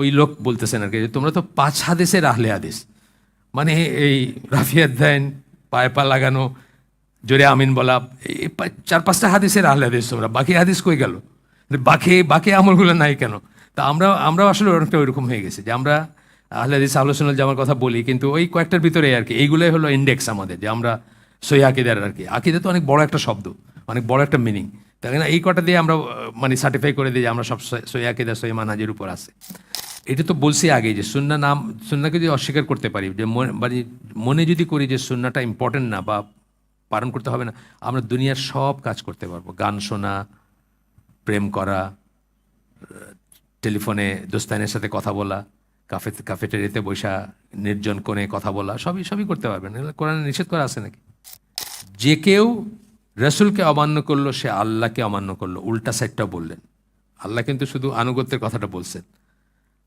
ওই লোক বলতেছেন আর কি তোমরা তো পাঁচ হাদিসের আহলে হাদিস। মানে এই রাফিয়াত দেন পায়ে পা লাগানো, জোরে আমিন বলা, এই চার পাঁচটা হাদিসের আহলে হাদিস তোমরা, বাকি হাদিস কই গেল? বাকি বাকি আমলগুলো নাই কেন? তা আমরা আমরাও আসলে অনেকটা ওইরকম হয়ে গেছে, যে আমরা আহলে আদিস হাদিস আলোচনার জামার কথা বলি, কিন্তু ওই কয়েকটার ভিতরে আর কি, এইগুলোই হলো ইন্ডেক্স আমাদের, যে আমরা সই আকিদার আর কি। আকিদা তো অনেক বড় একটা শব্দ, অনেক বড় একটা মিনিং তাই না? এই কটা দিয়ে আমরা মানে সার্টিফাই করে দিই যে আমরা সব সই আকিদা সই মানাজের উপর আছে। এটা তো বলছি আগেই যে সুন্না নাম, সুন্নাকে যদি অস্বীকার করতে পারি, যে মনে- মানে যদি করি যে সুন্নাটা ইম্পর্টেন্ট না বা পালন করতে হবে না, আমরা দুনিয়ার সব কাজ করতে পারব। গান শোনা, প্রেম করা টেলিফোনে দোস্তানের সাথে কথা বলা, কাফে, কাফেটেরিয়াতে বসা, নির্জন কোণে কথা বলা, সবই সবই করতে পারবেন। কোরআনে নিষেধ করা আছে নাকি? যে কেউ রসুলকে অমান্য করল, সে আল্লাহকে অমান্য করল। উল্টা সাইডটাও বললেন। আল্লাহ কিন্তু শুধু আনুগত্যের কথাটা বলছেন।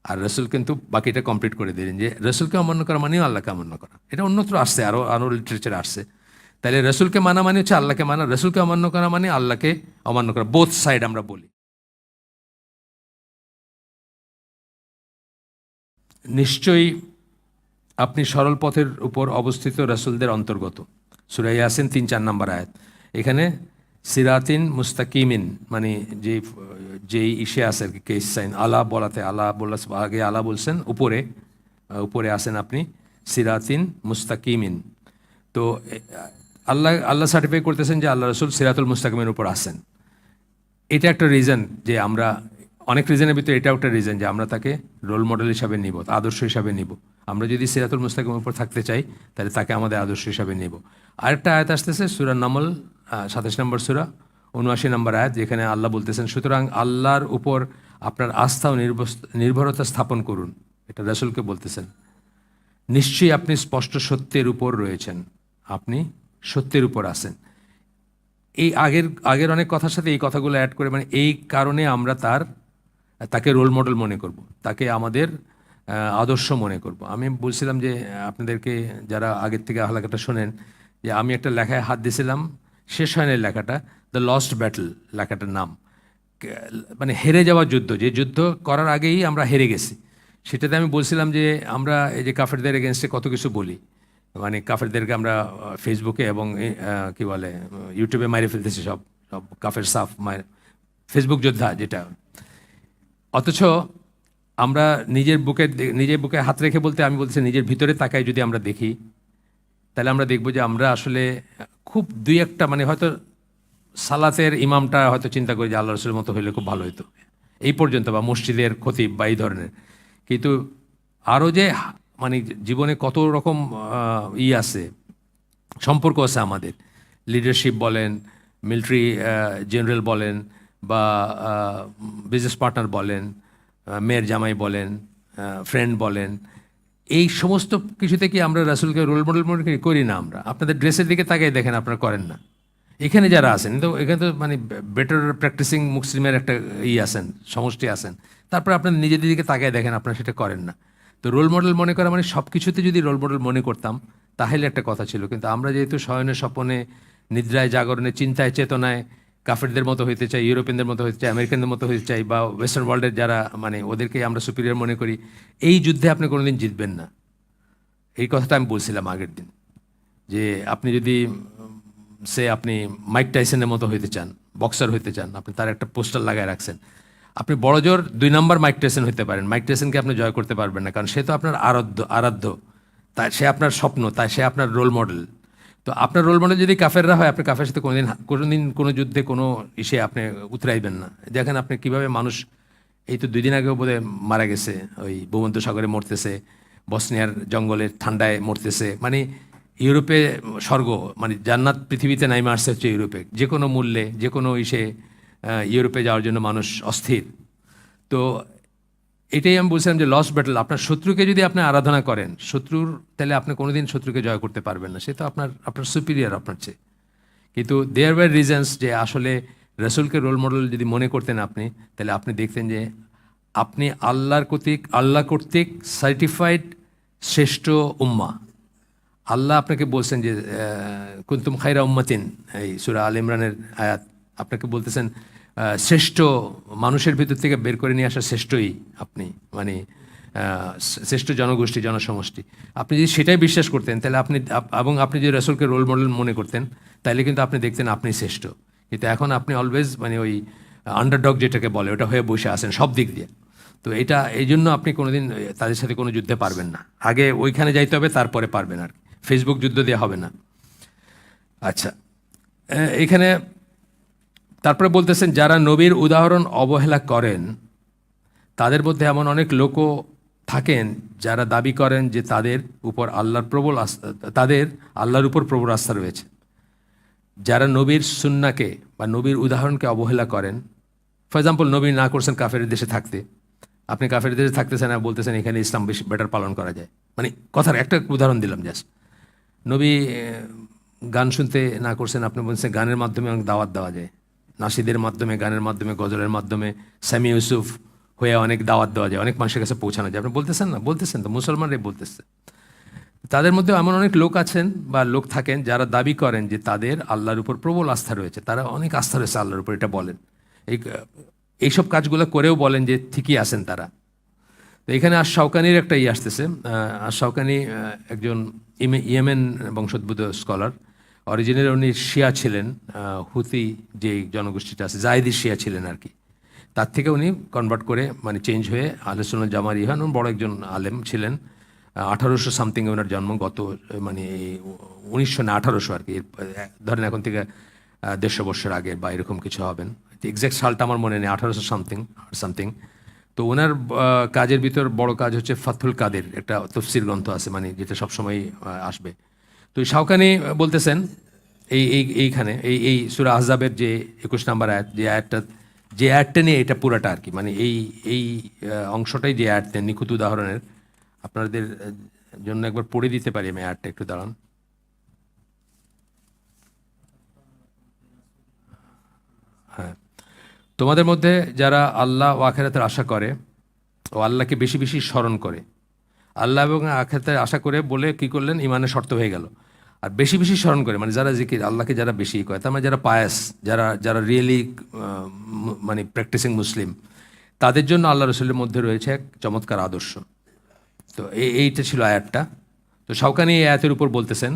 আর রসুল কিন্তু বাকিটা কমপ্লিট করে দিলেন যে, রসুলকে অমান্য করা মানেও আল্লাহকে অমান্য করা। এটা অন্যত্র আসছে আরও আরও লিটারেচার আসছে। তাহলে রসুলকে মানা মানে হচ্ছে আল্লাহকে মানা, রসুলকে অমান্য করা মানে আল্লাহকে অমান্য করা বোথ সাইড আমরা বলি। নিশ্চয়ই আপনি সরল পথের উপর অবস্থিত রসুলদের অন্তর্গত। সুরাই আসেন তিন চার নম্বর আয়াত। এখানে সিরাতিন মুস্তাকিমিন মানে যে যেই ইসে আছে আর কি, কেস সাইন। আলা বলাতে আলা বলা আগে আলা বলছেন, উপরে উপরে আসেন আপনি, সিরাতিন মুস্তাকিমিন। তো আল্লাহ আল্লাহ সার্টিফাই করতেছেন যে আল্লাহ রসুল সিরাতুল মুস্তাকিমের উপর আসেন এটা একটা রিজন যে আমরা, অনেক রিজনের ভিতরে এটাও একটা রিজন যে আমরা তাকে রোল মডেল হিসাবে নিব, আদর্শ হিসাবে নিব। আমরা যদি সিরাতুল মুস্তাকিমের উপর থাকতে চাই, তাহলে তাকে আমাদের আদর্শ হিসাবে নিব। আরেকটা আয়াত আসতেছে, সুরা নমল সাতাশ নম্বর সুরা, উনআশি নম্বর আয়াত, যেখানে আল্লাহ বলতেছেন, সুতরাং আল্লাহর উপর আপনার আস্থা ও নির্ভরতা স্থাপন করুন। এটা রসুলকে বলতেছেন। নিশ্চয়ই আপনি স্পষ্ট সত্যের উপর রয়েছেন। আপনি সত্যের উপর আছেন। এই আগের আগের অনেক কথার সাথে এই কথাগুলো অ্যাড করে মানে এই কারণে আমরা তার, তাকে রোল মডেল মনে করব, তাকে আমাদের আদর্শ মনে করব। আমি বলছিলাম যে, আপনাদেরকে যারা আগের থেকে হালাকাটা শোনেন, যে আমি একটা লেখায় হাত দিয়েছিলাম শেষ হয় না লেখাটা দ্য লস্ট ব্যাটল লেখাটার নাম। মানে হেরে যাওয়া যুদ্ধ, যে যুদ্ধ করার আগেই আমরা হেরে গেছি। সেটাতে আমি বলছিলাম যে আমরা এই যে কাফেরদের এগেনস্টে কত কিছু বলি। মানে কাফেরদেরকে আমরা ফেসবুকে এবং কি বলে ইউটিউবে মাইরে ফেলতেছি সব সব কাফের সাফ ফেসবুক যোদ্ধা যেটা। অথচ আমরা নিজের বুকে নিজের বুকে হাত রেখে বলতে আমি বলছি নিজের ভিতরে তাকায় যদি আমরা দেখি তাহলে আমরা দেখব যে আমরা আসলে খুব দুই একটা মানে হয়তো সালাতের ইমামটা হয়তো চিন্তা করি যে আল্লাহ রসুলের মতো হইলে খুব ভালো হতো এই পর্যন্ত, বা মসজিদের ক্ষতি বা এই ধরনের। কিন্তু আরও যে মানে জীবনে কত রকম ই আছে, সম্পর্ক আছে আমাদের। লিডারশিপ বলেন, মিলিটারি জেনারেল বলেন, বা বিজনেস পার্টনার বলেন মেয়ের জামাই বলেন ফ্রেন্ড বলেন এই সমস্ত কিছুতে কি আমরা রাসুলকে রোল মডেল মনে করি? করি না আমরা। আপনাদের ড্রেসের দিকে তাকাই দেখেন, আপনারা করেন না। এখানে যারা আছেন তো, এখানে তো মানে বেটার প্র্যাকটিসিং মুসলিমের একটা ই আছেন, সমষ্টি আছেন। তারপরে আপনার নিজেদের দিকে তাকায় দেখেন, আপনারা সেটা করেন না। তো রোল মডেল মনে করা মানে সব কিছুতে যদি রোল মডেল মনে করতাম, তাহলে একটা কথা ছিল। কিন্তু আমরা যেহেতু শয়নে স্বপনে নিদ্রায়, জাগরণে, চিন্তায়, চেতনায় কাফেরদের মতো হইতে চাই, ইউরোপিয়ানদের মতো হইতে চাই, আমেরিকানদের মতো হইতে চাই বা ওয়েস্টার্ন ওয়ার্ল্ডের যারা মানে ওদেরকে আমরা সুপিরিয়র মনে করি, এই যুদ্ধে আপনি কোনোদিন জিতবেন না। এই কথাটা আমি বলছিলাম আগের দিন, যে আপনি যদি, সে আপনি মাইক টাইসনের মতো হইতে চান বক্সার হইতে চান, আপনি তার একটা পোস্টার লাগায় রাখছেন। আপনি বড় জোর দুই নম্বর মাইক টাইসন হইতে পারেন। মাইক টাইসনকে আপনি জয় করতে পারবেন না, কারণ সে তো আপনার আরাধ্য আরাধ্য। তাই সে আপনার স্বপ্ন তাই সে আপনার রোল মডেল তো আপনার রোল মডেল যদি কাফেররা হয়, আপনি কাফের সাথে কোনোদিন কোনোদিন কোনো যুদ্ধে কোনো ইসে আপনি উতরাইবেন না। দেখেন আপনি কীভাবে মানুষ, এই তো দুই দিন আগেও বোধহয় মারা গেছে, ওই ভূমধ্য সাগরে মরতেছে, বসনিয়ার জঙ্গলের ঠান্ডায় মরতেছে। মানে ইউরোপে স্বর্গ মানে জান্নাত পৃথিবীতে নাইমে আসছে হচ্ছে ইউরোপে। যে কোনো মূল্যে, যে কোনো ইসে ইউরোপে যাওয়ার জন্য মানুষ অস্থির। তো এটাই আমি বলছিলাম যে লস ব্যাটল আপনার শত্রুকে যদি আপনি আরাধনা করেন, শত্রুর তাহলে আপনি কোনোদিন শত্রুকে জয় করতে পারবেন না। সে তো আপনার আপনার সুপিরিয়ার আপনার চেয়ে। কিন্তু দেয়ার ওয়ার রিজনস যে আসলে রসুলকে রোল মডেল যদি মনে করতেন আপনি, তাহলে আপনি দেখতেন যে আপনি আল্লাহর কর্তৃক আল্লাহ কর্তৃক সার্টিফাইড শ্রেষ্ঠ উম্মা। আল্লাহ আপনাকে বলছেন যে কুন্তুম খাইরা উম্মাতিন, এই সুরা আল ইমরানের আয়াত, আপনাকে বলতেছেন শ্রেষ্ঠ মানুষের ভিতর থেকে বের করে নিয়ে আসা শ্রেষ্ঠই আপনি মানে শ্রেষ্ঠ জনগোষ্ঠী, জনসমষ্টি। আপনি যদি সেটাই বিশ্বাস করতেন, তাহলে আপনি এবং আপনি যদি রসুলকে রোল মডেল মনে করতেন, তাহলে কিন্তু আপনি দেখতেন আপনি শ্রেষ্ঠ। কিন্তু এখন আপনি অলওয়েজ মানে ওই আন্ডারডগ যেটাকে বলে, ওটা হয়ে বসে আছেন সব দিক দিয়ে। তো এটা, এই জন্য আপনি কোনোদিন তাদের সাথে কোনো যুদ্ধে পারবেন না। আগে ওইখানে যাইতে হবে, তারপরে পারবেন আর ফেসবুক যুদ্ধ দিয়ে হবে না। আচ্ছা এখানে তারপরে বলতেছেন, যারা নবীর উদাহরণ অবহেলা করেন, তাদের মধ্যে এমন অনেক লোকও থাকেন যারা দাবি করেন যে তাদের উপর আল্লাহর প্রবল আস্থা, তাদের আল্লাহর উপর প্রবল আস্থা রয়েছে। যারা নবীর সুন্নাকে বা নবীর উদাহরণকে অবহেলা করেন ফর এক্সাম্পল নবী না করছেন কাফের দেশে থাকতে, আপনি কাফের দেশে থাকতেছেন আর বলতেছেন এখানে ইসলাম বেশি বেটার পালন করা যায়। মানে কথার একটা উদাহরণ দিলাম জাস্ট নবী গান শুনতে না করছেন, আপনি বলছেন গানের মাধ্যমে অনেক দাওয়াত দেওয়া যায়। নাসিদের মাধ্যমে, গানের মাধ্যমে, গজলের মাধ্যমে, স্যামি ইউসুফ হয়ে অনেক দাওয়াত দেওয়া যায়, অনেক মানুষের কাছে পৌঁছানো যায়। আপনি বলতেছেন না? বলতেছেন তো, মুসলমানরাই বলতেছে। তাদের মধ্যে এমন অনেক লোক আছেন বা লোক থাকেন যারা দাবি করেন যে তাদের আল্লাহর উপর প্রবল আস্থা রয়েছে। তারা অনেক আস্থা রয়েছে আল্লাহর উপর, এটা বলেন। এই, এইসব কাজগুলো করেও বলেন যে ঠিকই আছেন তারা। তো এখানে আর শাওকানির একটা ইয়ে আসতেছে। আর শাওকানি একজন ইয়েমেন বংশোদ্ভূত স্কলার। অরিজিনাল উনি শিয়া ছিলেন হুতি যে জনগোষ্ঠীটা আছে, জায়দি শিয়া ছিলেন আর কি। তার থেকে উনি কনভার্ট করে মানে চেঞ্জ হয়ে আলোচনা জামার ইহান বড় একজন আলেম ছিলেন। আঠারোশো সামথিং ওনার জন্ম গত মানে উনিশশো না, আঠারোশো আর কি। ধরেন এখন থেকে দেড়শো বছর আগে বা এরকম কিছু হবেন। এক্স্যাক্ট সালটা আমার মনে নেই, আঠারোশো সামথিং সামথিং তো ওনার কাজের ভিতর বড় কাজ হচ্ছে ফাতুল কাদের, একটা তফসির গ্রন্থ আছে মানে যেটা সবসময় আসবে। তো শাওকানি বলতেছেন, এই এই, এইখানে, এই এই সুরা আহজাবের যে একুশ নাম্বার আয়াত, যে আয়াতটা, যে অ্যাডটা নিয়ে এটা পুরাটা আর কি মানে এই এই অংশটাই যে আয়াত নিখুঁত উদাহরণের, আপনাদের জন্য একবার পড়ে দিতে পারি আমি আয়াতটা একটু দাঁড়ান। হ্যাঁ। তোমাদের মধ্যে যারা আল্লাহ ও আখেরাতের আশা করে ও আল্লাহকে বেশি বেশি স্মরণ করে আল্লাহ এবং আখেতের আশা করে বলে কি করলেন? ইমানের শর্ত হয়ে গেল। আর বেশি বেশি স্মরণ করে মানে যারা জিকির, আল্লাহকে যারা বেশি করে, তার মানে যারা পায়াস, যারা যারা রিয়েলি মানে প্র্যাকটিসিং মুসলিম, তাদের জন্য আল্লাহ রসুলের মধ্যে রয়েছে এক চমৎকার আদর্শ। তো এই এইটা ছিল আয়াতটা। তো শাওকানি এই আয়াতের উপর বলতেছেন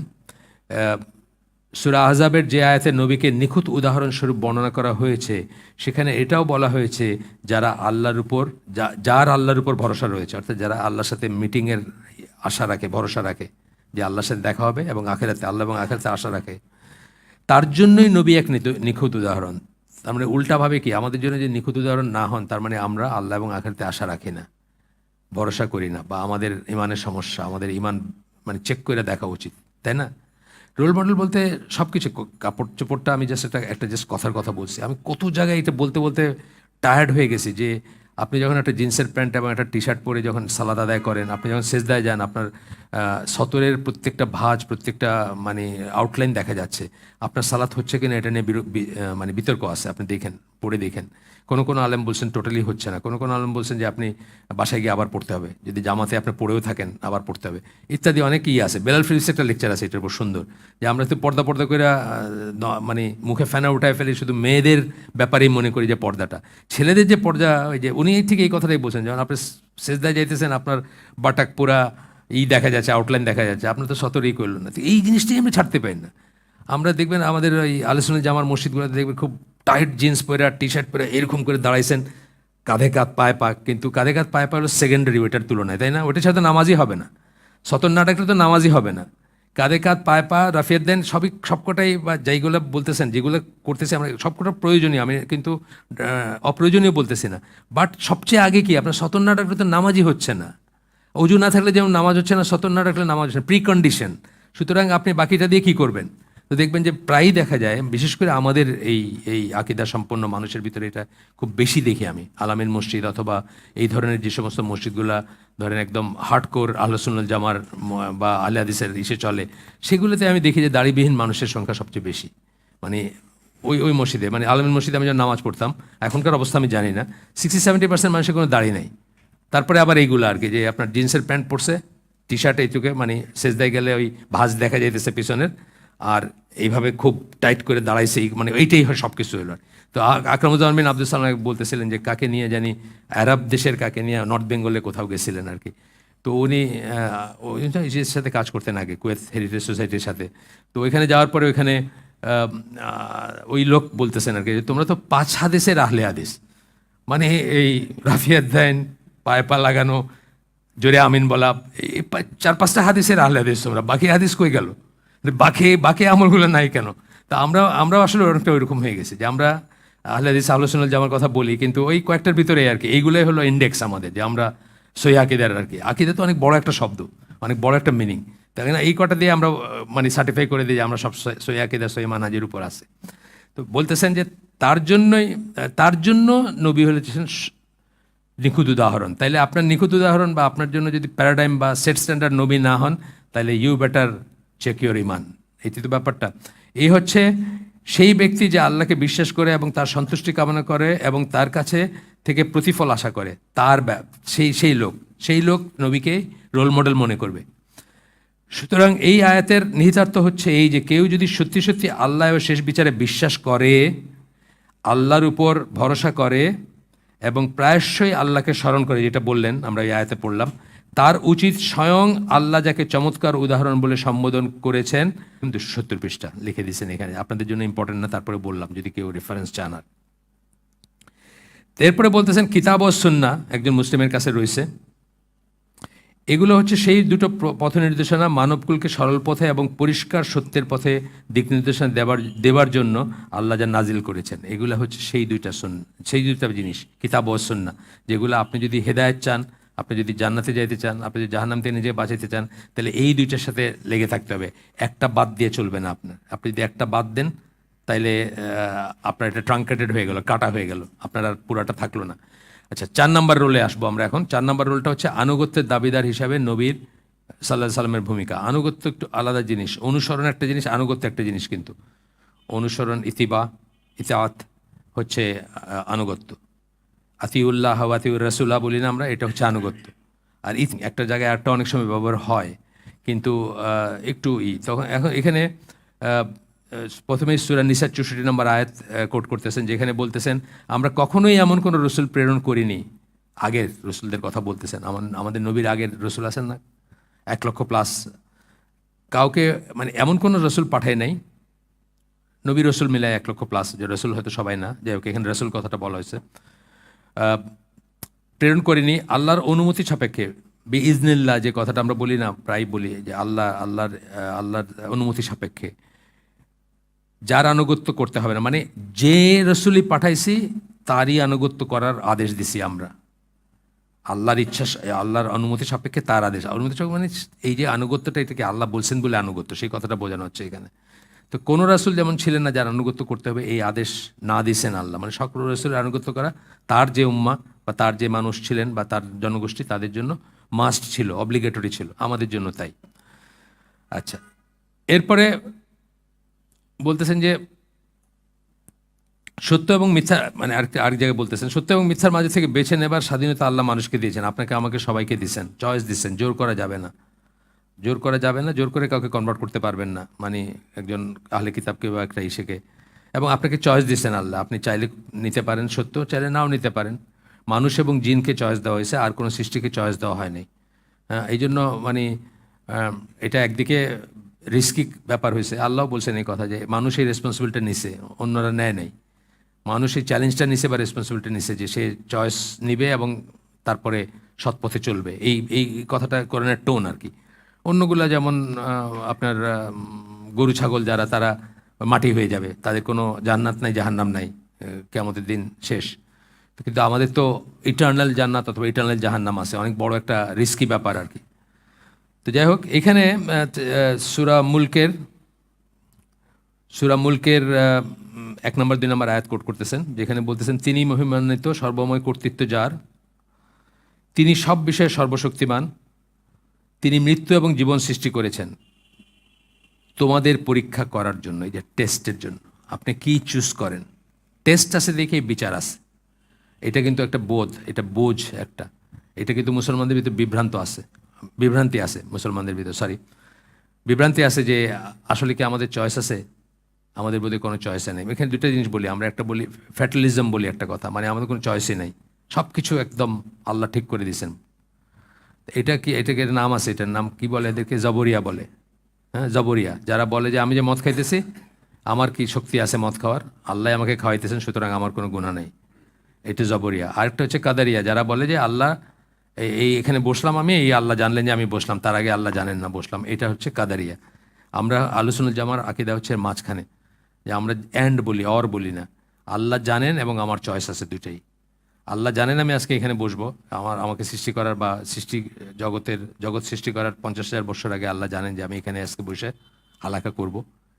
সূরা আহজাবের যে আয়াতে নবীকে নিখুঁত উদাহরণস্বরূপ বর্ণনা করা হয়েছে, সেখানে এটাও বলা হয়েছে, যারা আল্লাহর উপর, যা- যার আল্লাহর উপর ভরসা রয়েছে, অর্থাৎ যারা আল্লাহর সাথে মিটিংয়ের আশা রাখে, ভরসা রাখে, যে আল্লাহর সাথে দেখা হবে এবং আখেরাতে, আল্লাহ এবং আখেরাতে আশা রাখে, তার জন্যই নবী এক নিখুঁত উদাহরণ। তার মানে উল্টাভাবে কি? আমাদের জন্য যে নিখুঁত উদাহরণ না হন, তার মানে আমরা আল্লাহ এবং আখেরাতে আশা রাখি না, ভরসা করি না, বা আমাদের ইমানের সমস্যা, আমাদের ইমান মানে চেক করে দেখা উচিত, তাই না? রোল মডেল বলতে সব কিছু কাপড় চোপড়টা আমি জাস্ট একটা একটা জাস্ট কথার কথা বলছি। আমি কত জায়গায় এটা বলতে বলতে টায়ার্ড হয়ে গেছি যে আপনি যখন একটা জিন্সের প্যান্ট এবং একটা টি শার্ট পরে যখন সালাদ আদায় করেন, আপনি যখন সেজদায় যান, আপনার সতরের প্রত্যেকটা ভাঁজ, প্রত্যেকটা মানে আউটলাইন দেখা যাচ্ছে। আপনার সালাত হচ্ছে কিনা এটা নিয়ে মানে বিতর্ক আছে, আপনি দেখেন, পড়ে দেখেন। কোনো কোনো আলেম বলছেন টোটালি হচ্ছে না। কোনো কোনো আলেম বলছেন যে আপনি বাসায় গিয়ে আবার পড়তে হবে। যদি জামাতে আপনি পড়েও থাকেন, আবার পড়তে হবে। ইত্যাদি অনেক ইয়ে আছে। বেলাল ফিলিপস একটা লেকচার আছে, এটার উপর সুন্দর। যে আমরা তো পর্দা পর্দা করে মানে মুখে ফেনা উঠায় ফেলে, শুধু মেয়েদের ব্যাপারেই মনে করি যে পর্দাটা। ছেলেদের যে পর্দা, ওই যে উনি ঠিক এই কথাটাই বলছেন, যেমন আপনি শেষদায় যাইতেছেন, আপনার বাটাক পুরা ই দেখা যাচ্ছে আউটলাইন দেখা যাচ্ছে আপনার তো সতরই করলেন না। তো এই জিনিসটাই আমরা ছাড়তে পারি না। আমরা দেখবেন আমাদের ওই আলোচনা জামার মসজিদগুলোতে দেখবেন খুব টাইট জিন্স পরে টি শার্ট পরে এরকম করে দাঁড়াইছেন, কাঁধে কাঁধ, পায়ে পা, কিন্তু কাঁধে কাঁধ, পায়ে পা হলো সেকেন্ডারি ওইটার তুলনায়, তাই না? ওটার সাথে নামাজই হবে না। সতর না ডাকলে তো নামাজই হবে না। কাঁধে কাঁধ, পায়ে পা রাফিয়ার দেন, সবই সবকটাই বা যেইগুলো বলতেছেন, যেগুলো করতেছি আমরা, সবকটা প্রয়োজনীয়, আমি কিন্তু অপ্রয়োজনীয় বলতেছি না। বাট সবচেয়ে আগে কি, আপনার সতর না ডাকলে তো নামাজই হচ্ছে না। অজু না থাকলে যেমন নামাজ হচ্ছে না, সতর না রাখলে নামাজ হচ্ছে না প্রি কন্ডিশন সুতরাং আপনি বাকিটা দিয়ে কী করবেন? তো দেখবেন যে প্রায়ই দেখা যায়, বিশেষ করে আমাদের এই এই আকিদা সম্পন্ন মানুষের ভিতরে এটা খুব বেশি দেখি আমি। আলামিন মসজিদ অথবা এই ধরনের যে সমস্ত মসজিদগুলা, ধরেন একদম হার্ডকোর আহলসুল্লাহ জামার বা আলে ইসে চলে, সেগুলোতে আমি দেখি যে দাড়িবিহীন মানুষের সংখ্যা সবচেয়ে বেশি। মানে ওই ওই মসজিদে মানে আলমিন মসজিদে আমি যখন নামাজ পড়তাম, এখনকার অবস্থা আমি জানি না সিক্সটি সেভেন্টি পার্সেন্ট মানুষের কোনো দাড়ি নেই। তারপরে আবার এইগুলো আর কি, যে আপনার জিন্সের প্যান্ট পরছে টি শার্ট এইটুকে মানে সেজদায় গেলে ওই ভাঁজ দেখা যাইতেছে পিছনের আর এইভাবে খুব টাইট করে দাঁড়াইছে মানে এইটাই হয় সব কিছু হলো। তো আকরামুজ্জামান বিন আব্দুল সালাম বলতেছিলেন যে, কাকে নিয়ে জানি আরব দেশের কাকে নিয়ে নর্থ বেঙ্গলে কোথাও গেছিলেন আর কি? তো উনি ইসের সাথে কাজ করতেন আগে, কুয়েত হেরিটেজ সোসাইটির সাথে। তো ওইখানে যাওয়ার পরে ওইখানে ওই লোক বলতেছেন আর কি, যে তোমরা তো পাঁচ হাদিসের আহলে হাদিস। মানে এই রাফিয়াত দেন, পায়ে পা লাগানো, জোরে আমিন বলা, এই চার, পাঁচটা হাদিসের আহলে হাদিস তোমরা, বাকি হাদিস কই গেল? বাকি বাকি আমলগুলো নাই কেন? তা আমরা আমরাও আসলে অনেকটা ওইরকম হয়ে গেছে যে আমরা আহলে হাদিস আলোচনাল জামার কথা বলি, কিন্তু ওই কয়েকটার ভিতরে আর কি, এইগুলোই হলো ইন্ডেক্স আমাদের, যে আমরা সই আকিদার আর কি। আকিদা তো অনেক বড় একটা শব্দ, অনেক বড় একটা মিনিং তাই না, এই কটা দিয়ে আমরা মানে সার্টিফাই করে দিই যে আমরা সব সই- আকিদা সই মানাজের উপর আছে। তো বলতেছেন যে তার জন্যই, তার জন্য নবী হলেছেন নিখুঁত উদাহরণ। তাইলে আপনার নিখুঁত উদাহরণ বা আপনার জন্য যদি প্যারাডাইম বা সেট স্ট্যান্ডার্ড নবী না হন তাহলে ইউ বেটার চেক ইউর ইমান এটি তো ব্যাপারটা। এই হচ্ছে সেই ব্যক্তি যে আল্লাহকে বিশ্বাস করে এবং তার সন্তুষ্টি কামনা করে এবং তার কাছে থেকে প্রতিফল আশা করে, তার সেই সেই লোক সেই লোক নবীকে রোল মডেল মনে করবে। সুতরাং এই আয়াতের নিহিতার্থ হচ্ছে এই যে কেউ যদি সত্যি সত্যি আল্লাহ ও শেষ বিচারে বিশ্বাস করে, আল্লাহর উপর ভরসা করে এবং প্রায়শই আল্লাহকে স্মরণ করে, যেটা বললেন, আমরা এই আয়াতে পড়লাম তার উচিত স্বয়ং আল্লাহ যাকে চমৎকার উদাহরণ বলে সম্বোধন করেছেন। কিন্তু সত্তর পৃষ্ঠা লিখে দিয়েছেন এখানে। আপনাদের জন্য ইম্পর্টেন্ট না, তারপরে বললাম, যদি কেউ রেফারেন্স চান আর। এরপরে বলতেছেন, কিতাব ও সুন্না একজন মুসলিমের কাছে রয়েছে। এগুলো হচ্ছে সেই দুটো পথ নির্দেশনা মানবকুলকে সরল পথে এবং পরিষ্কার সত্যের পথে দিক নির্দেশনা দেবার দেবার জন্য আল্লাহ যা নাজিল করেছেন। এগুলো হচ্ছে সেই দুইটা সুন সেই দুইটা জিনিস, কিতাব ও সুন্না যেগুলো আপনি যদি হেদায়েত চান আপনি যদি জান্নাতে যাইতে চান, আপনি যদি জাহান্নাম থেকে নিজে বাঁচাইতে চান, তাহলে এই দুইটার সাথে লেগে থাকতে হবে। একটা বাদ দিয়ে চলবে না আপনার আপনি যদি একটা বাদ দেন, তাইলে আপনার এটা ট্রাঙ্কেটেড হয়ে গেল, কাটা হয়ে গেল। আপনার আর পুরাটা থাকল না। আচ্ছা চার নাম্বার রোলে আসব আমরা এখন। চার নাম্বার রোলটা হচ্ছে আনুগত্যের দাবিদার হিসাবে নবীর সাল্লাহ সাল্লামের ভূমিকা। আনুগত্য একটু আলাদা জিনিস। অনুসরণ একটা জিনিস, আনুগত্য একটা জিনিস কিন্তু। অনুসরণ, ইতিবা ইতাত হচ্ছে আনুগত্য। আতিউল্লাহ আতিউর রসুল্লাহ বলি না আমরা, এটা হচ্ছে আনুগত্য। আর ইত, একটা জায়গায় একটা অনেক সময় ব্যবহার হয়, কিন্তু একটু ই। তখন এখন এখানে প্রথমে সুরা নিসার চৌষট্টি নম্বর আয়াত কোট করতেছেন, যেখানে বলতেছেন, আমরা কখনোই এমন কোনো রসুল প্রেরণ করিনি। আগের রসুলদের কথা বলতেছেন। আমার- আমাদের নবীর আগের রসুল আছেন না? এক লক্ষ প্লাস। কাউকে মানে এমন কোনো রসুল পাঠায় নাই। নবী রসুল মিলায় এক লক্ষ প্লাস, যে রসুল হয়তো সবাই না। যাই হোক, এখানে রসুল কথাটা বলা হয়েছে। প্রেরণ করিনি, আল্লাহর অনুমতি সাপেক্ষে। বি ইজনিল্লাহ যে কথাটা আমরা বলি না, প্রায় বলি যে আল্লাহ, আল্লাহর আল্লাহর অনুমতি সাপেক্ষে। যার আনুগত্য করতে হবে না মানে যে রসুলই পাঠাইছি, তারই আনুগত্য করার আদেশ দিছি আমরা। আল্লাহর ইচ্ছা, আল্লাহর অনুমতি সাপেক্ষে তার আদেশ। অনুমতি সাপেক্ষে মানে এই যে আনুগত্যটা এটাকে আল্লাহ বলছেন বলে আনুগত্য, সেই কথাটা বোঝানো হচ্ছে এখানে। তো কোনো রাসুল যেমন ছিলেন না যার আনুগত্য করতে হবে, এই আদেশ না দিয়েছেন আল্লাহ। মানে সকল রসুলের আনুগত্য করা, তার যে উম্মা বা তার যে মানুষ ছিলেন বা তার জনগোষ্ঠী তাদের জন্য মাস্ট ছিল অব্লিগেটরি ছিল, আমাদের জন্য তাই। আচ্ছা এরপরে বলতেছেন যে সত্য এবং মিথ্যা মানে আরেকটা, আরেক জায়গায় বলতেছেন, সত্য এবং মিথ্যার মাঝে থেকে বেছে নেবার স্বাধীনতা আল্লাহ মানুষকে দিয়েছেন, আপনাকে আমাকে সবাইকে দিয়েছেন চয়েস দিচ্ছেন জোর করা যাবে না। জোর করা যাবে না, জোর করে কাউকে কনভার্ট করতে পারবেন না। মানে একজন আহলে কিতাবকে বা একটা ইসেকে এবং আপনাকে চয়েস দিচ্ছেন আল্লাহ। আপনি চাইলে নিতে পারেন সত্য চাইলে নাও নিতে পারেন। মানুষ এবং জিনকে চয়েস দেওয়া হয়েছে, আর কোনো সৃষ্টিকে চয়েস দেওয়া হয়নি। হ্যাঁ এই জন্য মানে এটা একদিকে রিস্কি ব্যাপার হয়েছে। আল্লাহ বলছেন এই কথা যে, মানুষ এই রেসপন্সিবিলিটি নিছে, অন্যরা নেয় নাই। মানুষ এই চ্যালেঞ্জটা নিছে বা রেসপন্সিবিলিটি নিছে যে, সে চয়েস নিবে এবং তারপরে সৎপথে চলবে। এই এই কথাটা কোরআনের টোন আর কি। অন্যগুলা যেমন আপনার গরু, ছাগল যারা, তারা মাটি হয়ে যাবে। তাদের কোনো জান্নাত নাই, জাহান্নাম নাই কেমতের দিন শেষ। কিন্তু আমাদের তো ইটার্নাল জান্নাত অথবা ইটার্নাল জাহান্নাম আছে। অনেক বড় একটা রিস্কি ব্যাপার আর কি। তো যাই হোক, এখানে সুরা মুলকের সুরা মুলকের এক নম্বর, দুই নম্বর আয়াত কোট করতেছেন, যেখানে বলতেছেন, তিনি মহিমান্বিত, সর্বময় কর্তৃত্ব যার। তিনি সব বিষয়ে সর্বশক্তিমান। তিনি মৃত্যু এবং জীবন সৃষ্টি করেছেন। তোমাদের পরীক্ষা করার জন্য, এই যে টেস্টের জন্য। আপনি কি চুজ করেন? টেস্ট আছে দেখেই বিচার আছে। এটা কিন্তু একটা বোধ, এটা বোঝ একটা। এটা কিন্তু মুসলমানদের ভিতরে বিভ্রান্ত আছে। বিভ্রান্তি আছে মুসলমানদের ভিতরে সরি বিভ্রান্তি আছে যে আসলে কি আমাদের চয়েস আছে? আমাদের বোধে কোনো চয়েসে নেই। এখানে দুটো জিনিস বলি, আমরা একটা বলি ফ্যাটালিজম বলি একটা কথা। মানে আমাদের কোনো চয়েসই নেই। সব কিছু একদম আল্লাহ ঠিক করে দিয়েছেন। এটা কি এটাকে নাম আছে, এটার নাম কি বলে এদেরকে? জবরিয়া বলে। হ্যাঁ জবরিয়া। যারা বলে যে আমি যে মদ খাইতেছি, আমার কি শক্তি আছে মদ খাওয়ার? আল্লাহ আমাকে খাওয়াইতেছেন, সুতরাং আমার কোনো গুণা নেই। এটা জবরিয়া। আরেকটা হচ্ছে কাদারিয়া। যারা বলে যে আল্লাহ, এই- এই এখানে বসলাম আমি, এই আল্লাহ জানলেন যে আমি বসলাম, তার আগে আল্লাহ জানেন না, বসলাম। এটা হচ্ছে কাদারিয়া। আমরা আলোচনা জামার আকিদা হচ্ছে মাঝখানে। যে আমরা অ্যান্ড বলি, অর বলি না। আল্লাহ জানেন এবং আমার চয়েস আছে দুইটাই। আল্লাহ জানেন আমি আজকে এখানে বসবো। আমার, আমাকে সৃষ্টি করার বা সৃষ্টি জগতের, জগৎ সৃষ্টি করার পঞ্চাশ হাজার বছর আগে আল্লাহ জানেন যে আমি এখানে আজকে বসে হালাকা করব।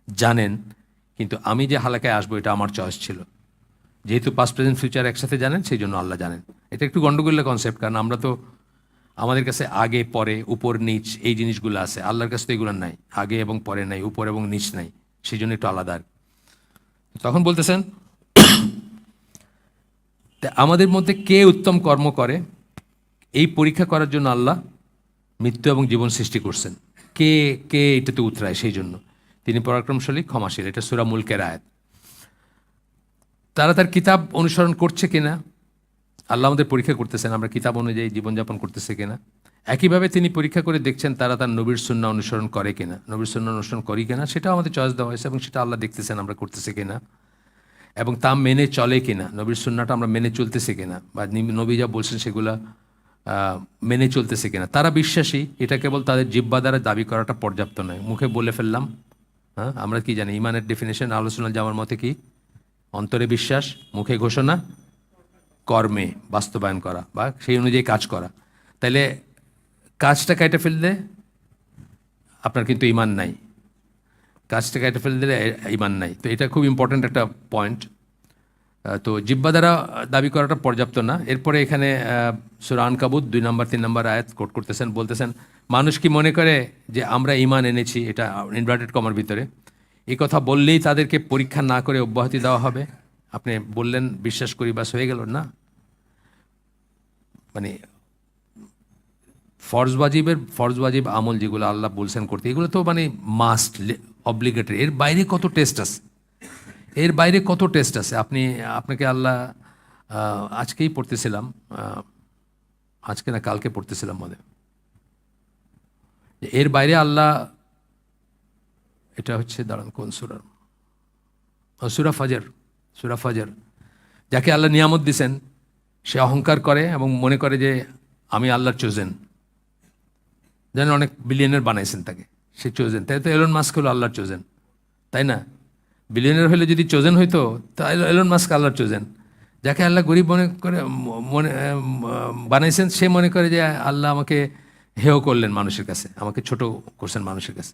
জানেন, কিন্তু আমি যে হালাকায় আসব এটা আমার চয়েস ছিল। যেহেতু পাস্ট প্রেজেন্ট ফিউচার একসাথে জানেন, সেই জন্য আল্লাহ জানেন। এটা একটু গন্ডগোলের কনসেপ্ট কারণ আমরা তো আমাদের কাছে আগে, পরে, উপর, নিচ এই জিনিসগুলো আছে। আল্লাহর কাছে তো এগুলো নাই। আগে এবং পরে নাই, উপর এবং নিচ নাই। সেই জন্য একটু আলাদা তখন বলতেছেন তা আমাদের মধ্যে কে উত্তম কর্ম করে? এই পরীক্ষা করার জন্য আল্লাহ মৃত্যু এবং জীবন সৃষ্টি করছেন। কে কে এটাতে উতরায় সেই জন্য? তিনি পরাক্রমশালী, ক্ষমাশীল। এটা সুরা মুলকের আয়াত। তারা তার কিতাব অনুসরণ করছে কিনা? আল্লাহ আমাদের পরীক্ষা করতেছেন, আমরা কিতাব অনুযায়ী জীবনযাপন করতেছে কিনা? একইভাবে তিনি পরীক্ষা করে দেখছেন তারা তার নবীর সুন্না অনুসরণ করে কিনা? নবীর সুন্না অনুসরণ করি কিনা? সেটাও আমাদের চয়েস দেওয়া হয়েছে এবং সেটা আল্লাহ দেখতেছেন আমরা করতেছে কিনা? এবং তা মেনে চলে কিনা, নবীর সুন্নাটা আমরা মেনে চলতেছে কিনা, বা নবী যা বলছেন সেগুলা মেনে চলতেছে কিনা। তারা বিশ্বাসী, এটা কেবল তাদের জিব্বা দ্বারা দাবি করাটা পর্যাপ্ত নয়। মুখে বলে ফেললাম হ্যাঁ আমরা কি জানি, ইমানের ডেফিনেশন আলোচনা যাওয়ার মতে কি? অন্তরে বিশ্বাস, মুখে ঘোষণা, কর্মে বাস্তবায়ন করা, বা সেই অনুযায়ী কাজ করা। তাইলে কাজটা কেটে ফেললে আপনার কিন্তু ইমান নাই। কাজটা কেটে ফেলে দিলে ইমান নাই। তো এটা খুব ইম্পর্ট্যান্ট একটা পয়েন্ট তো জিব্বা দ্বারা দাবি করাটা পর্যাপ্ত না। এরপরে এখানে সুরান কাবুদ দুই নম্বর, তিন নম্বর আয়াত কোট করতেছেন, বলতেছেন, মানুষ কি মনে করে যে আমরা ইমান এনেছি এটা ইনভার্টেড কমার ভিতরে? এই কথা বললেই তাদেরকে পরীক্ষা না করে অব্যাহতি দেওয়া হবে? আপনি বললেন, বিশ্বাস করি, বাস হয়ে গেল না। মানে ফরজ ওয়াজিবের ফরজ ওয়াজিব আমল যেগুলো আল্লাহ বলছেন করতে, এগুলো তো মানে মাস্ট অব্লিগেটরি এর বাইরে কত টেস্ট আছে? এর বাইরে কত টেস্ট আছে? আপনি, আপনাকে আল্লাহ আজকেই পড়তেছিলাম আজকে না কালকে পড়তেছিলাম মনে। এর বাইরে আল্লাহ, এটা হচ্ছে, দাঁড়ান, কোন সুরার সুরা ফাজার সুরা ফাজার। যাকে আল্লাহ নিয়ামত দিছেন, সে অহংকার করে এবং মনে করে যে, আমি আল্লাহর চোজেন যেন অনেক বিলিয়নের বানাইছেন তাকে। সে চোজেন তাই তো এলন মাস্ক হলো আল্লাহর চোজেন তাই না? বিলিয়নের হলে যদি চোজেন হইতো, তাহলে এলন মাস্ক আল্লাহর চোজেন যাকে আল্লাহ গরিব মনে করে, মনে বানাইছেন, সে মনে করে যে আল্লাহ আমাকে হেয় করলেন মানুষের কাছে, আমাকে ছোট করছেন মানুষের কাছে।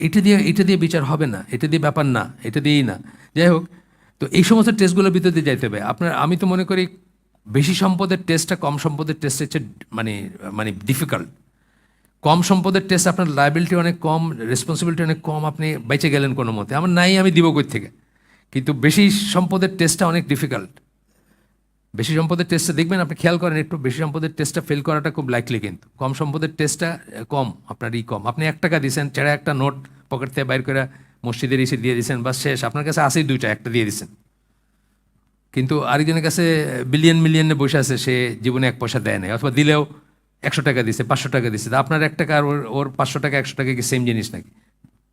এটা দিয়ে এটা দিয়ে বিচার হবে না, এটা দিয়ে ব্যাপার না, এটা দিয়েই না। যাই হোক, তো এই সমস্ত টেস্টগুলোর ভিতর দিয়ে যাইতে হবে। আপনার, আমি তো মনে করি বেশি সম্পদের টেস্টটা কম সম্পদের টেস্ট হচ্ছে মানে মানে ডিফিকাল্ট কম সম্পদের টেস্ট আপনার লাইবিলিটি অনেক কম রেসপন্সিবিলিটি অনেক কম, আপনি বেঁচে গেলেন কোনো মতে। আমার নাই, আমি দিব কই থেকে? কিন্তু বেশি সম্পদের টেস্টটা অনেক ডিফিকাল্ট বেশি সম্পদের টেস্টটা দেখবেন, আপনি খেয়াল করেন, একটু বেশি সম্পদের টেস্টটা ফেল করাটা খুব লাইকলি কিন্তু। কম সম্পদের টেস্টটা কম, আপনার ই কম। আপনি এক টাকা দিয়েছেন ছেড়ে একটা নোট পকেট থেকে বাইর করে মসজিদের এসে দিয়ে দিয়েছেন বা শেষ। আপনার কাছে আসেই দুইটা, একটা দিয়ে দিয়েছেন কিন্তু আরেকজনের কাছে বিলিয়ন মিলিয়নে বসে আছে, সে জীবনে এক পয়সা দেয় নাই। অথবা দিলেও একশো টাকা দিছে, পাঁচশো টাকা দিছে আপনার এক টাকা আর ওর ওর পাঁচশো টাকা, একশো টাকা কি সেম জিনিস নাকি?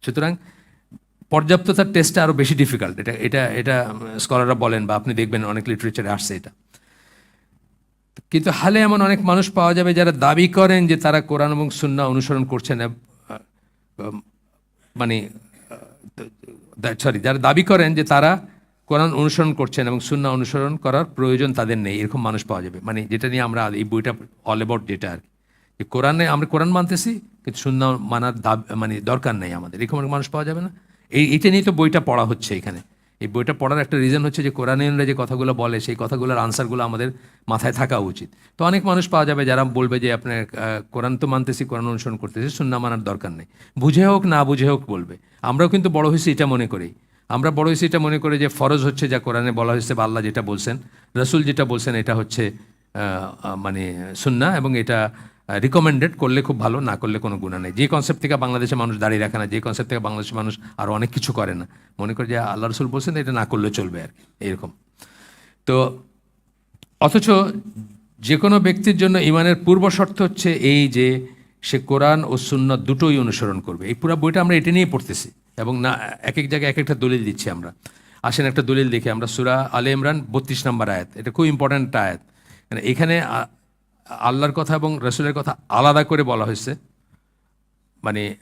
সুতরাং পর্যাপ্ততার টেস্টটা আরও বেশি ডিফিকাল্ট এটা এটা এটা স্কলাররা বলেন বা আপনি দেখবেন অনেক লিটারেচারে আসছে এটা। কিন্তু হালে এমন অনেক মানুষ পাওয়া যাবে যারা দাবি করেন যে তারা কোরআন এবং সুন্না অনুসরণ করছেন মানে সরি যারা দাবি করেন যে তারা কোরআন অনুসরণ করছেন এবং সুন্না অনুসরণ করার প্রয়োজন তাদের নেই, এরকম মানুষ পাওয়া যাবে। মানে যেটা নিয়ে আমরা এই বইটা অল অ্যাবাউট যেটা আর কি। কোরআনে আমরা কোরআন মানতেছি, কিন্তু সুন্না মানার দাব মানে দরকার নেই আমাদের, এরকম মানুষ পাওয়া যাবে না। এই এটা নিয়ে তো বইটা পড়া হচ্ছে এখানে। এই বইটা পড়ার একটা রিজন হচ্ছে যে কোরআনিয়নরা যে কথাগুলো বলে, সেই কথাগুলোর আনসারগুলো আমাদের মাথায় থাকা উচিত। তো অনেক মানুষ পাওয়া যাবে যারা বলবে যে আপনার কোরআন তো মানতেছি, কোরআন অনুসরণ করতেছি সুন্না মানার দরকার নেই। বুঝে হোক, না বুঝে হোক বলবে। আমরাও কিন্তু বড় হয়েছি, এটা মনে করি। আমরা বড় হয়েছি, এটা মনে করি যে ফরজ হচ্ছে যা কোরআনে বলা হয়েছে বা আল্লাহ যেটা বলছেন। রসুল যেটা বলছেন, এটা হচ্ছে মানে সুন্না এবং এটা রিকমেন্ডেড করলে খুব ভালো, না করলে কোনো গুণা নেই। যে কনসেপ্ট থেকে বাংলাদেশে মানুষ দাঁড়িয়ে রাখে না, যে কনসেপ্ট থেকে বাংলাদেশের মানুষ আরও অনেক কিছু করে না। মনে করে যে আল্লাহ রসুল বলছেন, এটা না করলে চলবে আর এরকম তো, অথচ যে কোনো ব্যক্তির জন্য ইমানের পূর্ব শর্ত হচ্ছে এই যে সে কোরআন ও সুন্নত দুটোই অনুসরণ করবে। এই পুরো বইটা আমরা এটা নিয়েই পড়তেছি এবং না এক এক জায়গায় এক একটা দলিল দিচ্ছি আমরা। আসেন একটা দলিল দেখি আমরা, সুরা আলে ইমরান বত্রিশ নম্বর আয়াত। এটা খুব ইম্পর্ট্যান্ট আয়াত। মানে এখানে আল্লাহর কথা এবং রসুলের কথা আলাদা করে বলা হয়েছে। মানে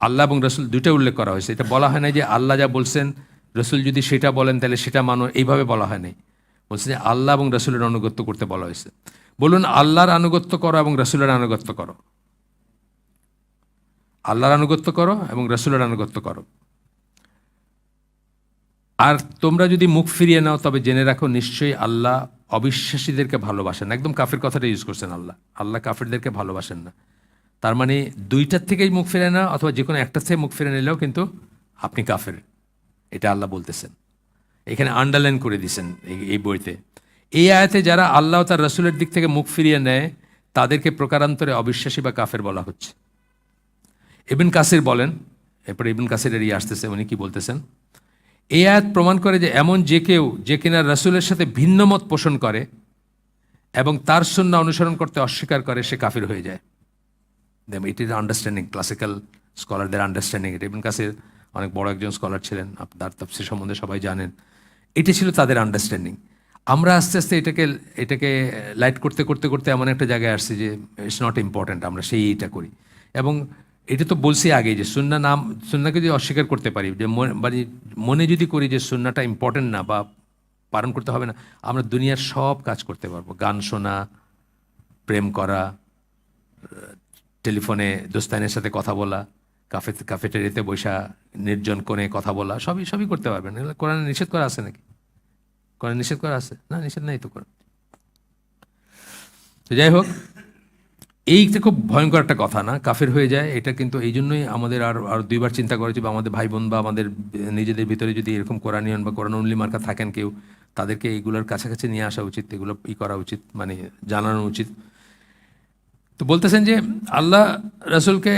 আল্লাহ এবং রসুল দুইটা উল্লেখ করা হয়েছে। এটা বলা হয় না যে আল্লাহ যা বলছেন, রসুল যদি সেটা বলেন তাহলে সেটা মানো, এইভাবে বলা হয় নাই। বলছে যে আল্লাহ এবং রসুলের আনুগত্য করতে বলা হয়েছে। বলুন, আল্লাহর আনুগত্য করো এবং রসুলের আনুগত্য করো। আল্লাহর আনুগত্য করো এবং রসুলের আনুগত্য করো। আর তোমরা যদি মুখ ফিরিয়ে নাও, তবে জেনে রাখো, নিশ্চয়ই আল্লাহ অবিশ্বাসীদেরকে ভালোবাসেন। একদম কাফের কথাটা ইউজ করছেন আল্লাহ। আল্লাহ কাফেরদেরকে ভালোবাসেন না। তার মানে দুইটার থেকেই মুখ ফিরে না অথবা যে কোনো একটার থেকে মুখ ফিরে নিলেও কিন্তু আপনি কাফের। এটা আল্লাহ বলতেছেন। এখানে আন্ডারলাইন করে দিছেন এই বইতে। এই আয়াতে যারা আল্লাহ তার রসুলের দিক থেকে মুখ ফিরিয়ে নেয়, তাদেরকে প্রকারান্তরে অবিশ্বাসী বা কাফের বলা হচ্ছে। ইবিন কাসির বলেন, এরপরে ইবিন কাসিরের ইয়ে আসতেছে, উনি কি বলতেছেন? এই আয়াত প্রমাণ করে যে এমন যে কেউ, যে কিনা রসুলের সাথে ভিন্ন মত পোষণ করে এবং তার সুন্না অনুসরণ করতে অস্বীকার করে, সে কাফির হয়ে যায়। ইট ইজ আন্ডারস্ট্যান্ডিং ক্লাসিক্যাল স্কলারদের আন্ডারস্ট্যান্ডিং এটা। ইবিন কাসির অনেক বড় একজন স্কলার ছিলেন আপনার তফসির সম্বন্ধে সবাই জানেন। এটি ছিল তাদের আন্ডারস্ট্যান্ডিং আমরা আস্তে আস্তে এটাকে এটাকে লাইট করতে করতে করতে এমন একটা জায়গায় আসছি যে ইটস নট ইম্পর্ট্যান্ট আমরা সেই এটা করি। এবং এটা তো বলছি আগে যে সুন্না নাম, সুন্নাকে যদি অস্বীকার করতে পারি, যে মনে মানে যদি করি যে সুন্নাটা ইম্পর্ট্যান্ট না বা পালন করতে হবে না, আমরা দুনিয়ার সব কাজ করতে পারব। গান শোনা, প্রেম করা টেলিফোনে দোস্তানের সাথে কথা বলা কাফে কাফেটেরিয়াতে বৈশা নির্জন কোণে কথা বলা, সবই সবই করতে পারবেন। কোরআনে নিষেধ করা আছে নাকি? কোরআনে নিষেধ করা আছে? না, নিষেধ নাই তো কোরআন তো যাই হোক এইটা খুব ভয়ঙ্কর একটা কথা না? কাফের হয়ে যায়, এটা কিন্তু এই জন্যই আমাদের আর আর দুইবার চিন্তা করা উচিত বা আমাদের ভাই বোন বা আমাদের নিজেদের ভিতরে যদি এরকম কোরআনিয়ন বা কোরআন উনলি মার্কা থাকেন কেউ, তাদেরকে এইগুলোর কাছাকাছি নিয়ে আসা উচিত, এগুলো ই করা উচিত মানে জানানো উচিত। তো বলতেছেন যে আল্লাহ রসুলকে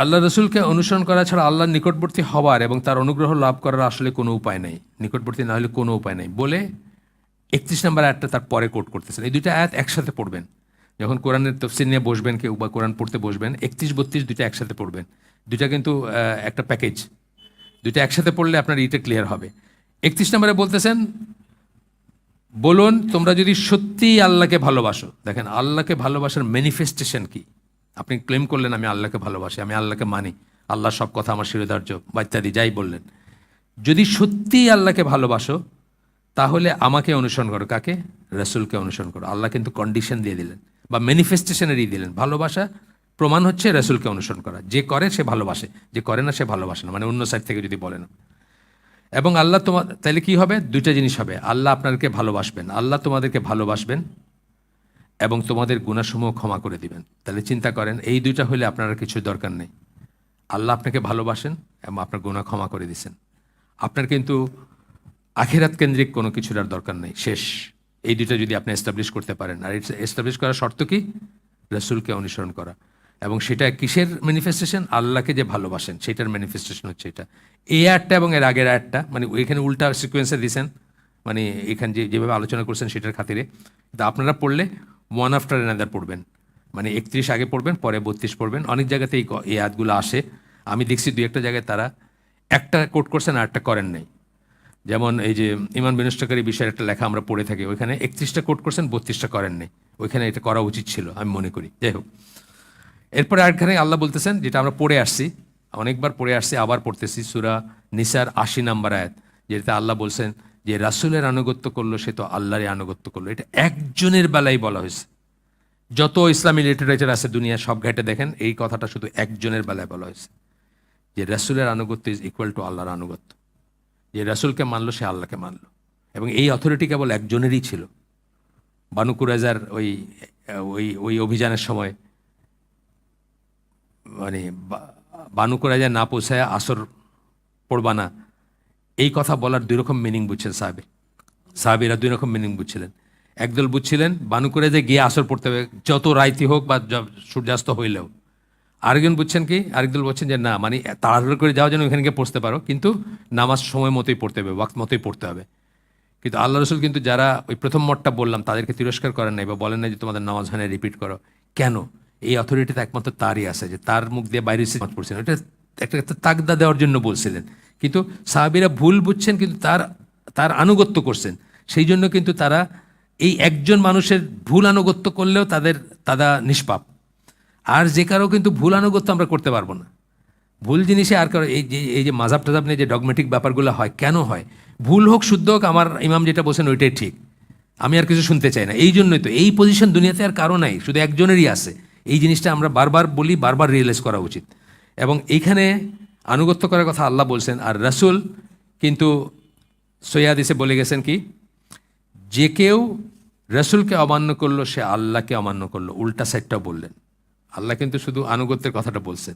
আল্লাহ রসুলকে অনুসরণ করা ছাড়া আল্লাহর নিকটবর্তী হওয়ার এবং তার অনুগ্রহ লাভ করার আসলে কোনো উপায় নেই। নিকটবর্তী না হলে কোনো উপায় নেই। বলে একত্রিশ নম্বর আয়াতটা তার পরে কোট করতেছেন। এই দুইটা আয়াত একসাথে পড়বেন। যখন কোরআনের তফসির নিয়ে বসবেন, কেউ বা কোরআন পড়তে বসবেন, একত্রিশ, বত্রিশ দুইটা একসাথে পড়বেন। দুইটা কিন্তু একটা প্যাকেজ। দুইটা একসাথে পড়লে আপনার ইটা ক্লিয়ার হবে। একত্রিশ নম্বরে বলতেছেন, বলুন, তোমরা যদি সত্যিই আল্লাহকে ভালোবাসো। দেখেন, আল্লাহকে ভালোবাসার ম্যানিফেস্টেশন কি? আপনি ক্লেম করলেন, আমি আল্লাহকে ভালোবাসি, আমি আল্লাহকে মানি। আল্লাহ সব কথা আমার শিরোধার্য বা ইত্যাদি যাই বললেন। যদি সত্যিই আল্লাহকে ভালোবাসো, তাহলে আমাকে অনুসরণ করো। কাকে? রসুলকে অনুসরণ করো। আল্লাহ কিন্তু কন্ডিশন দিয়ে দিলেন, বা ম্যানিফেস্টেশনেরই দিলেন। ভালোবাসা প্রমাণ হচ্ছে রসুলকে অনুসরণ করা। যে করে, সে ভালোবাসে। যে করে না, সে ভালোবাসে না। মানে অন্য সাইড থেকে যদি বলে না এবং আল্লাহ তোমার তাহলে কি হবে? দুইটা জিনিস হবে। আল্লাহ আপনাদেরকে ভালোবাসবেন। আল্লাহ তোমাদেরকে ভালোবাসবেন এবং তোমাদের গুণাসমূহ ক্ষমা করে দিবেন। তাহলে চিন্তা করেন, এই দুইটা হলে আপনার কিছু দরকার নেই। আল্লাহ আপনাকে ভালোবাসেন এবং আপনার গুণা ক্ষমা করে দিছেন আপনার কিন্তু আখেরাত কেন্দ্রিক কোনো কিছুর আর দরকার নেই। শেষ। এই দুইটা যদি আপনি এস্টাবলিশ করতে পারেন। আর এস্টাবলিশ করার শর্ত কি? রসুলকে অনুসরণ করা। এবং সেটা কিসের ম্যানিফেস্টেশন আল্লাহকে যে ভালোবাসেন, সেটার ম্যানিফেস্টেশন হচ্ছে এটা। এই অ্যাডটা এবং এর আগের অ্যাডটা মানে ওইখানে উল্টা সিকোয়েন্সে দিয়েছেন মানে এখানে যে, যেভাবে আলোচনা করছেন সেটার খাতিরে। কিন্তু আপনারা পড়লে ওয়ান আফটার এনাদার পড়বেন। মানে একত্রিশ আগে পড়বেন, পরে বত্রিশ পড়বেন। অনেক জায়গাতে এই অ্যাডগুলো আসে। আমি দেখছি দু একটা জায়গায় তারা একটা কোট করছেন আর একটা করেন নাই। যেমন এই যে ইমান বিনষ্টকারী বিষয়ের একটা লেখা আমরা পড়ে থাকি, ওইখানে একত্রিশটা কোট করছেন, বত্রিশটা করেন নাই। ওইখানে এটা করা উচিত ছিল, আমি মনে করি। যাই হোক। এরপরে আরেকখানে আল্লাহ বলতেছেন, যেটা আমরা পড়ে আসছি, অনেকবার পড়ে আসছি, আবার পড়তেছি, সুরা নিসার আশি নাম্বার আয়াত, যেটাতে আল্লাহ বলছেন যে রাসুলের আনুগত্য করল, সে তো আল্লাহরই আনুগত্য করল। এটা একজনের বেলায় বলা হয়েছে। যত ইসলামী লিটারেচার আছে দুনিয়া সব ঘাটে দেখেন, এই কথাটা শুধু একজনের বেলায় বলা হয়েছে। যে রাসুলের আনুগত্য ইজ ইকুয়াল টু আল্লাহর আনুগত্য। যে রাসুলকে মানলো, সে আল্লাহকে মানলো। এবং এই অথরিটি কেবল একজনেরই ছিল। বানু কুরাজার ওই ওই ওই অভিযানের সময় মানে বা- বানু কুরাজা না পৌঁছায় আসর পড়বা না। এই কথা বলার দুই রকম মিনিং বুঝছেন সাহাবে। সাহাবিরা দুই রকম মিনিং বুঝছিলেন। একদল বুঝছিলেন, বানু করে যে গিয়ে আসর পড়তে হবে, যত রাইতি হোক বা সূর্যাস্ত হইলেও। আরেকজন বুঝছেন কি, আরেকদল বলছেন যে, না মানে তাড়াহুড়ো করে যাওয়ার জন্য ওখানে গিয়ে পড়তে পারো, কিন্তু নামাজ সময় মতোই পড়তে হবে, ওয়াক্ত মতোই পড়তে হবে। কিন্তু আল্লাহ রসুল কিন্তু যারা ওই প্রথম মঠটা বললাম, তাদেরকে তিরস্কার করেন নাই বা বলেন না যে, তোমাদের নামাজ হয় রিপিট করো। কেন? এই অথরিটিতে একমাত্র তারই আছে, যে তার মুখ দিয়ে বাইরে নামাজ এটা একটা তাকদা দেওয়ার জন্য বলছিলেন। কিন্তু সাহাবিরা ভুল বুঝছেন, কিন্তু তার তার আনুগত্য করছেন। সেই জন্য কিন্তু তারা এই একজন মানুষের ভুল আনুগত্য করলেও তাদের তারা নিষ্পাপ। আর যে কারও কিন্তু ভুল আনুগত্য আমরা করতে পারব না। ভুল জিনিসে আর কারও, এই যে এই যে মাজাব টাজাব নিয়ে যে ডগমেটিক ব্যাপারগুলো হয়, কেন হয়? ভুল হোক, শুদ্ধ হোক, আমার ইমাম যেটা বলছেন ওইটাই ঠিক। আমি আর কিছু শুনতে চাই না। এই জন্যই তো, এই পজিশন দুনিয়াতে আর কারও নাই, শুধু একজনেরই আছে। এই জিনিসটা আমরা বারবার বলি, বারবার রিয়েলাইজ করা উচিত। এবং এইখানে আনুগত্য করার কথা আল্লাহ বলছেন। আর রাসূল কিন্তু সৈয়াদিসে বলে গেছেন কি, যে কেউ রসুলকে অমান্য করল, সে আল্লাহকে অমান্য করল। উল্টা সাইডটাও বললেন। আল্লাহ কিন্তু শুধু আনুগত্যের কথাটা বলছেন।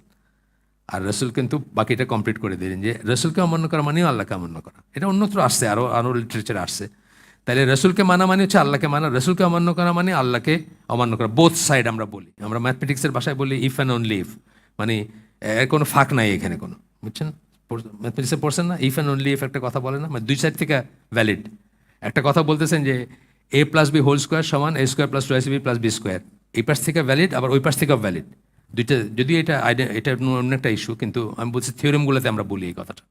আর রসুল কিন্তু বাকিটা কমপ্লিট করে দিলেন যে, রসুলকে অমান্য করা মানেও আল্লাহকে অমান্য করা। এটা অন্যত্র আসছে আরও আরও লিটারেচারে আসছে। তাহলে রসুলকে মানা মানে হচ্ছে আল্লাহকে মানা, রসুলকে অমান্য করা মানে আল্লাহকে অমান্য করা। বোথ সাইড আমরা বলি। আমরা ম্যাথমেটিক্সের ভাষায় বলি ইফ অ্যান্ড অনলি ইফ মানে এর কোনো ফাঁক নাই এখানে কোনো, বুঝছেন? ম্যাথমেটিক্সে পড়ছেন না? ইফ অ্যান্ড অনলি ইফ একটা কথা বলে না? মানে দুই সাইড থেকে ভ্যালিড একটা কথা বলতেছেন যে A plus B whole square সমান A square plus two B plus B square এই পাশ থেকে ভ্যালিড আবার ওই পাশ থেকেও ভ্যালিড দুইটা, যদি এটা আইডিয়া এটা অন্য একটা ইস্যু কিন্তু আমি বলছি থিওরিমগুলোতে আমরা বলি এই কথাটা।